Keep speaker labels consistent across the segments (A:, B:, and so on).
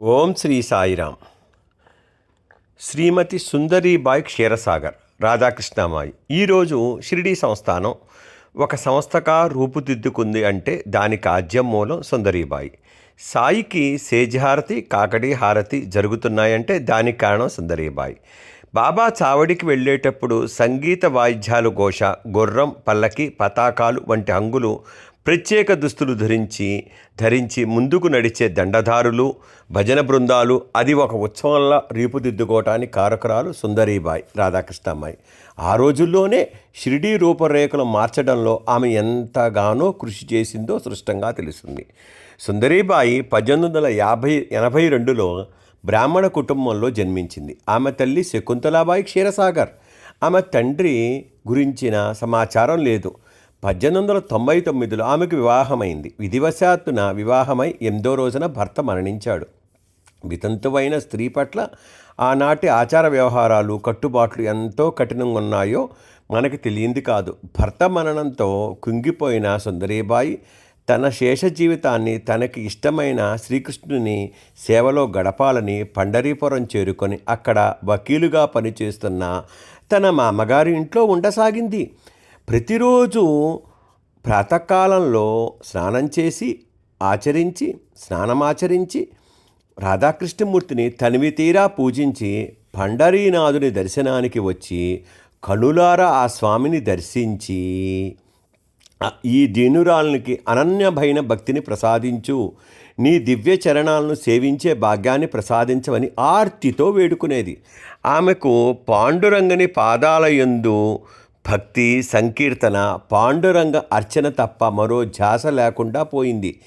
A: ఓం శ్రీ సాయిరామ్. శ్రీమతి సుందరీబాయ్ క్షీరసాగర్ రాధాకృష్ణమాయి. ఈరోజు షిరిడీ సంస్థానం ఒక సంస్థగా రూపుదిద్దుకుంది అంటే దానికి ఆద్యం మూలం సుందరీబాయి సాయికి సేజహారతి కాకడి హారతి జరుగుతున్నాయంటే దానికి కారణం సుందరీబాయి బాబా చావడికి వెళ్ళేటప్పుడు సంగీత వాయిద్యాలు ఘోష గుర్రం పల్లకి పతాకాలు వంటి హంగులు ప్రత్యేక దుస్తులు ధరించి ధరించి ముందుకు నడిచే దండధారులు భజన బృందాలు అది ఒక ఉత్సవంలా రీపుదిద్దుకోవటానికి కారకురాలు సుందరీబాయి రాధాకృష్ణమ్మాయి. ఆ రోజుల్లోనే షిరిడీ రూపరేఖలు మార్చడంలో ఆమె ఎంతగానో కృషి చేసిందో స్పష్టంగా తెలుస్తుంది. సుందరీబాయి పద్దెనిమిది వందల యాభై ఎనభై రెండులో బ్రాహ్మణ కుటుంబంలో జన్మించింది. ఆమె తల్లి శకుంతలాబాయి క్షీరసాగర్. ఆమె తండ్రి గురించిన సమాచారం లేదు. పద్దెనిమిది వందల తొంభై తొమ్మిదిలో ఆమెకు వివాహమైంది. విధివశాత్తున వివాహమై ఎనిమిదో రోజున భర్త మరణించాడు. వితంతువైన స్త్రీ పట్ల ఆనాటి ఆచార వ్యవహారాలు కట్టుబాట్లు ఎంతో కఠినంగా ఉన్నాయో మనకి తెలియంది కాదు. భర్త మరణంతో కుంగిపోయిన సుందరీబాయి తన శేష జీవితాన్ని తనకి ఇష్టమైన శ్రీకృష్ణుని సేవలో గడపాలని పండరీపురం చేరుకొని అక్కడ వకీలుగా పనిచేస్తున్న తన మామగారి ఇంట్లో ఉండసాగింది. ప్రతిరోజు ప్రాతకాలంలో స్నానం చేసి ఆచరించి స్నానమాచరించి రాధాకృష్ణమూర్తిని తనివి తీరా పూజించి పండరీనాథుని దర్శనానికి వచ్చి కనులారా ఆ స్వామిని దర్శించి ఈ దీనురాలనికి అనన్యభైన భక్తిని ప్రసాదించు నీ దివ్య చరణాలను సేవించే భాగ్యాన్ని ప్రసాదించవని ఆర్తితో వేడుకునేది. ఆమెకు పాండురంగని పాదాలయందు భక్తి సంకీర్తన పాండురంగ అర్చన తప్ప మరో ఝాస లేకుండా పోయింది.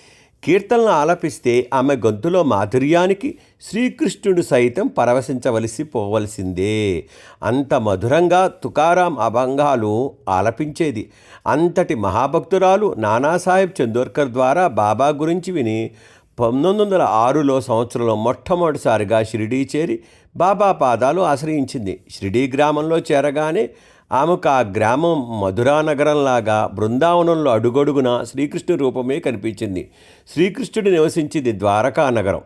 A: కీర్తనలు ఆలపిస్తే ఆమె గొంతులో మాధుర్యానికి శ్రీకృష్ణుడు సైతం పరవశించవలసి పోవలసిందే. అంత మధురంగా తుకారాం అభంగాలు ఆలపించేది. అంతటి మహాభక్తురాలు నానాసాహెబ్ చందోర్కర్ ద్వారా బాబా గురించి విని పంతొమ్మిది వందల ఆరులో సంవత్సరంలో మొట్టమొదటిసారిగా షిరిడీ చేరి బాబా పాదాలు ఆశ్రయించింది. షిరిడీ గ్రామంలో చేరగానే ఆమెకు ఆ గ్రామం మధురా నగరంలాగా బృందావనంలో అడుగడుగున శ్రీకృష్ణు రూపమే కనిపించింది. శ్రీకృష్ణుడు నివసించింది ద్వారకా నగరం.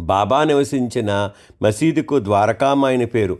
A: బాబా నివసించిన మసీదుకు ద్వారకామాయని పేరు.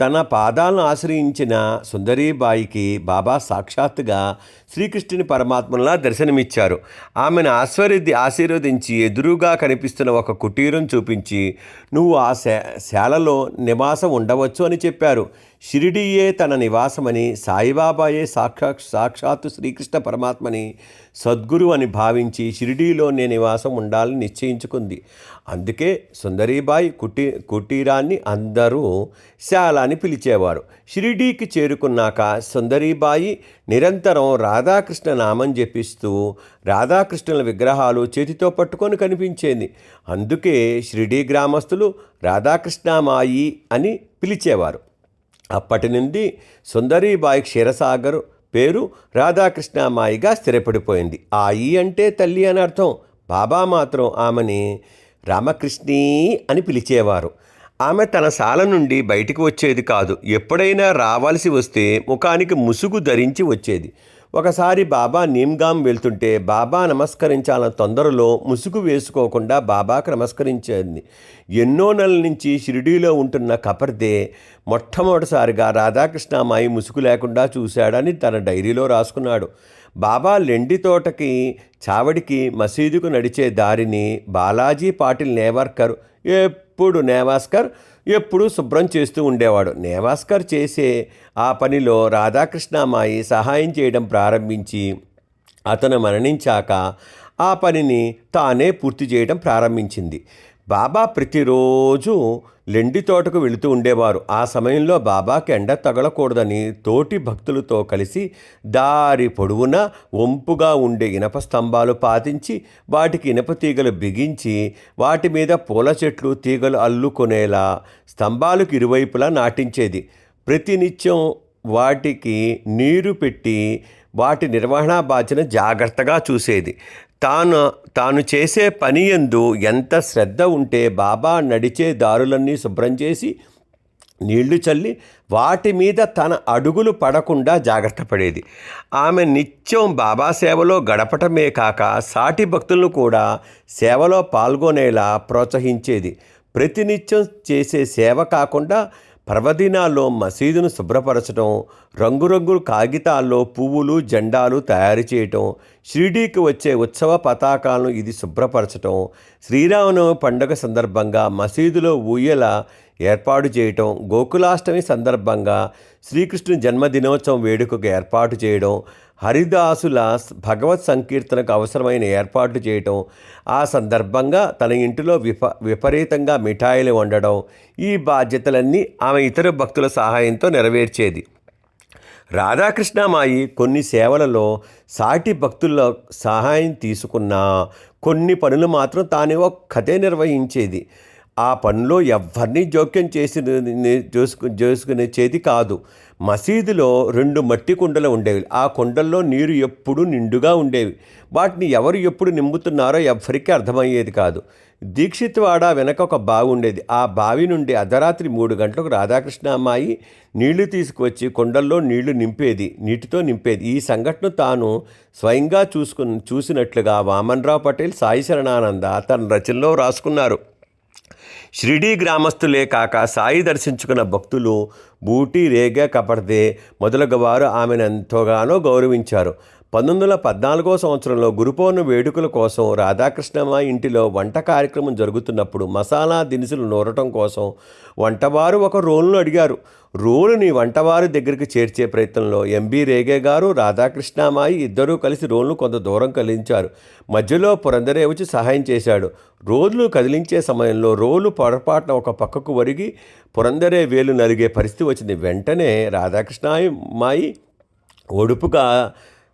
A: తన పాదాలను ఆశ్రయించిన సుందరీబాయికి బాబా సాక్షాత్తుగా శ్రీకృష్ణుని పరమాత్మలా దర్శనమిచ్చారు. ఆమెను ఆశ్వర్యది ఆశీర్వదించి ఎదురుగా కనిపిస్తున్న ఒక కుటీరం చూపించి నువ్వు ఆ శా శాలలో నివాసం ఉండవచ్చు అని చెప్పారు. షిరిడీయే తన నివాసమని సాయిబాబాయే సాక్షాత్ సాక్షాత్తు శ్రీకృష్ణ పరమాత్మని సద్గురు అని భావించి షిరిడీలోనే నివాసం ఉండాలని నిశ్చయించుకుంది. అందుకే సుందరీబాయి కుటీ కుటీరాన్ని అందరూ శాల అని పిలిచేవారు. షిరిడీకి చేరుకున్నాక సుందరీబాయి నిరంతరం రాధాకృష్ణ నామం జపిస్తూ రాధాకృష్ణుల విగ్రహాలు చేతితో పట్టుకొని కనిపించేది. అందుకే షిరిడీ గ్రామస్తులు రాధాకృష్ణమాయి అని పిలిచేవారు. అప్పటి నుండి సుందరీబాయి క్షీరసాగర్ పేరు రాధాకృష్ణమాయిగా స్థిరపడిపోయింది. ఆయి అంటే తల్లి అని అర్థం. బాబా మాత్రం ఆమెని రామకృష్ణీ అని పిలిచేవారు. ఆమె తన శాల నుండి బయటికి వచ్చేది కాదు. ఎప్పుడైనా రావాల్సి వస్తే ముఖానికి ముసుగు ధరించి వచ్చేది. ఒకసారి బాబా నీమ్గాం వెళ్తుంటే బాబా నమస్కరించాలన్న తొందరలో ముసుగు వేసుకోకుండా బాబాకు నమస్కరించింది. ఎన్నో నెలల నుంచి షిరిడీలో ఉంటున్న కపర్దే మొట్టమొదటిసారిగా రాధాకృష్ణమాయి ముసుగు లేకుండా చూశాడని తన డైరీలో రాసుకున్నాడు. బాబా లెండి తోటకి చావడికి మసీదుకు నడిచే దారిని బాలాజీ పాటిల్ నేవర్కర్ ఎప్పుడు నేవాస్కర్ ఎప్పుడూ శుభ్రం చేస్తూ ఉండేవాడు. నేవాస్కర్ చేసే ఆ పనిలో రాధాకృష్ణమాయి సహాయం చేయడం ప్రారంభించి అతను మరణించాక ఆ పనిని తానే పూర్తి చేయడం ప్రారంభించింది. బాబా ప్రతిరోజు లెండి తోటకు వెళుతూ ఉండేవారు. ఆ సమయంలో బాబాకి ఎండ తగలకూడదని తోటి భక్తులతో కలిసి దారి పొడవునా వంపుగా ఉండే ఇనప స్తంభాలు పాతించి వాటికి ఇనప తీగలు బిగించి వాటి మీద పూల చెట్లు తీగలు అల్లుకునేలా స్తంభాలకు ఇరువైపులా నాటించేది. ప్రతినిత్యం వాటికి నీరు పెట్టి వాటి నిర్వహణ బాధ్యత జాగ్రత్తగా చూసేది. తాను తాను చేసే పని ఎందు ఎంత శ్రద్ధ ఉంటే బాబా నడిచే దారులన్నీ శుభ్రం చేసి నీళ్ళు చల్లి వాటి మీద తన అడుగులు పడకుండా జాగ్రత్త పడేది. ఆమె నిత్యం బాబా సేవలో గడపటమే కాక సాటి భక్తులను కూడా సేవలో పాల్గొనేలా ప్రోత్సహించేది. ప్రతినిత్యం చేసే సేవ కాకుండా పర్వదినాల్లో మసీదును శుభ్రపరచడం రంగురంగుల కాగితాల్లో పువ్వులు జెండాలు తయారు చేయటం షిరిడీకి వచ్చే ఉత్సవ పతాకాలను ఇది శుభ్రపరచటం శ్రీరామనవమి పండుగ సందర్భంగా మసీదులో ఊయల ఏర్పాటు చేయటం గోకులాష్టమి సందర్భంగా శ్రీకృష్ణుని జన్మదినోత్సవం వేడుకకు ఏర్పాటు చేయడం హరిదాసుల భగవత్ సంకీర్తనకు అవసరమైన ఏర్పాట్లు చేయటం ఆ సందర్భంగా తన ఇంటిలో విప విపరీతంగా మిఠాయిలు వండడం ఈ బాధ్యతలన్నీ ఆమె ఇతర భక్తుల సహాయంతో నెరవేర్చేది. రాధాకృష్ణమాయి కొన్ని సేవలలో సాటి భక్తుల సహాయం తీసుకున్న కొన్ని పనులు మాత్రం తానే ఒక్కతే నిర్వహించేది. ఆ పనిలో ఎవరిని జోక్యం చేసి చేసుకు చేసుకునే చేతి కాదు. మసీదులో రెండు మట్టి కుండలు ఉండేవి. ఆ కుండల్లో నీరు ఎప్పుడు నిండుగా ఉండేవి. వాటిని ఎవరు ఎప్పుడు నింపుతున్నారో ఎవరికీ అర్థమయ్యేది కాదు. దీక్షిత్వాడ వెనక ఒక బావి ఉండేది. ఆ బావి నుండి అర్ధరాత్రి మూడు గంటలకు రాధాకృష్ణ అమ్మాయి నీళ్ళు తీసుకువచ్చి కొండల్లో నీళ్ళు నింపేది నీటితో నింపేది. ఈ సంఘటన తాను స్వయంగా చూసుకు చూసినట్లుగా వామన్రావు పటేల్ సాయి శరణానంద తన రచనలో రాసుకున్నారు షిరిడీ గ్రామస్తులే కాక సాయి దర్శించుకున్న భక్తులు బూటి రేగ కపడితే మొదలగు వారు ఆమెను ఎంతోగానో గౌరవించారు. పంతొమ్మిది వందల పద్నాలుగో సంవత్సరంలో గురుపౌర్ణ వేడుకల కోసం రాధాకృష్ణమ్మ ఇంటిలో వంట కార్యక్రమం జరుగుతున్నప్పుడు మసాలా దినుసులు నూరటం కోసం వంటవారు ఒక రోలును అడిగారు. రోలుని వంటవారి దగ్గరికి చేర్చే ప్రయత్నంలో ఎంబీ రేగే గారు రాధాకృష్ణమాయి ఇద్దరూ కలిసి రోలును కొంత దూరం కలిగించారు మధ్యలో పురందరే వచ్చి సహాయం చేశాడు. రోలు కదిలించే సమయంలో రోలు పొరపాటున ఒక పక్కకు వరిగి పురందరే వేలు నలిగే పరిస్థితి వచ్చింది. వెంటనే రాధాకృష్ణమాయి ఒడుపుగా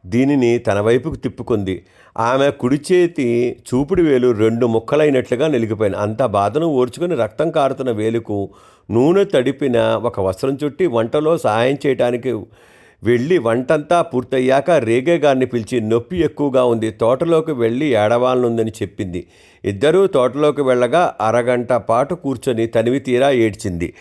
A: దీనిని తన వైపుకు తిప్పుకుంది. ఆమె కుడి చేతి చూపుడు వేలు రెండు ముక్కలైనట్లుగా నిలిగిపోయింది. అంత బాధను ఓర్చుకుని రక్తం కారుతున్న వేలుకు నూనె తడిపిన ఒక వస్త్రం చుట్టి వంటలో సహాయం చేయడానికి వెళ్ళి వంటంతా పూర్తయ్యాక రేగే గారిని పిలిచి నొప్పి ఎక్కువగా ఉంది. తోటలోకి వెళ్ళి ఏడవాలనుందని చెప్పింది. ఇద్దరూ తోటలోకి వెళ్ళగా అరగంట పాటు కూర్చొని తనివి తీరా ఏడ్చింది.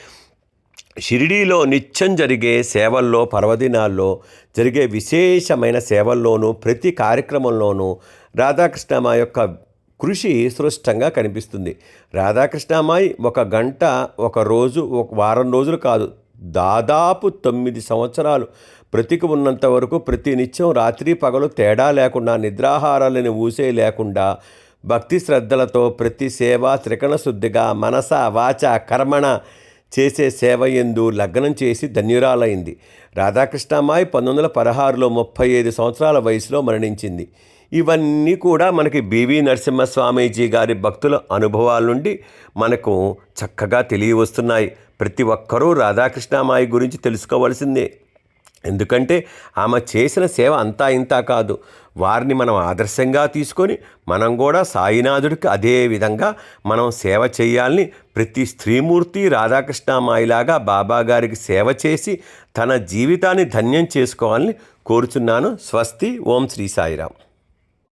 A: షిరిడీలో నిత్యం జరిగే సేవల్లో పర్వదినాల్లో జరిగే విశేషమైన సేవల్లోనూ ప్రతి కార్యక్రమంలోనూ రాధాకృష్ణమ్మ యొక్క కృషి స్పష్టంగా కనిపిస్తుంది. రాధాకృష్ణమ్మాయి ఒక గంట ఒక రోజు ఒక వారం రోజులు కాదు దాదాపు తొమ్మిది సంవత్సరాలు బ్రతికి ఉన్నంత వరకు ప్రతి నిత్యం రాత్రి పగలు తేడా లేకుండా నిద్రాహారాలని ఊసే లేకుండా భక్తి శ్రద్ధలతో ప్రతి సేవ త్రికణ శుద్ధిగా మనస వాచ కర్మణ చేసే సేవ ఎందు లగ్నం చేసి ధన్యురాలైంది. రాధాకృష్ణమ్మాయి పంతొమ్మిది వందల పదహారులో ముప్పై ఐదు సంవత్సరాల వయసులో మరణించింది. ఇవన్నీ కూడా మనకి బివి నరసింహస్వామీజీ గారి భక్తుల అనుభవాల నుండి మనకు చక్కగా తెలియవస్తున్నాయి. ప్రతి ఒక్కరూ రాధాకృష్ణమాయి గురించి తెలుసుకోవాల్సిందే. ఎందుకంటే ఆమె చేసిన సేవ అంతా ఇంతా కాదు. వారిని మనం ఆదర్శంగా తీసుకొని మనం కూడా సాయినాథుడికి అదే విధంగా మనం సేవ చేయాలని ప్రతి స్త్రీమూర్తి రాధాకృష్ణమాయిలాగా బాబాగారికి సేవ చేసి తన జీవితాన్ని ధన్యం చేసుకోవాలని కోరుచున్నాను. స్వస్తి. ఓం శ్రీ సాయిరామ్.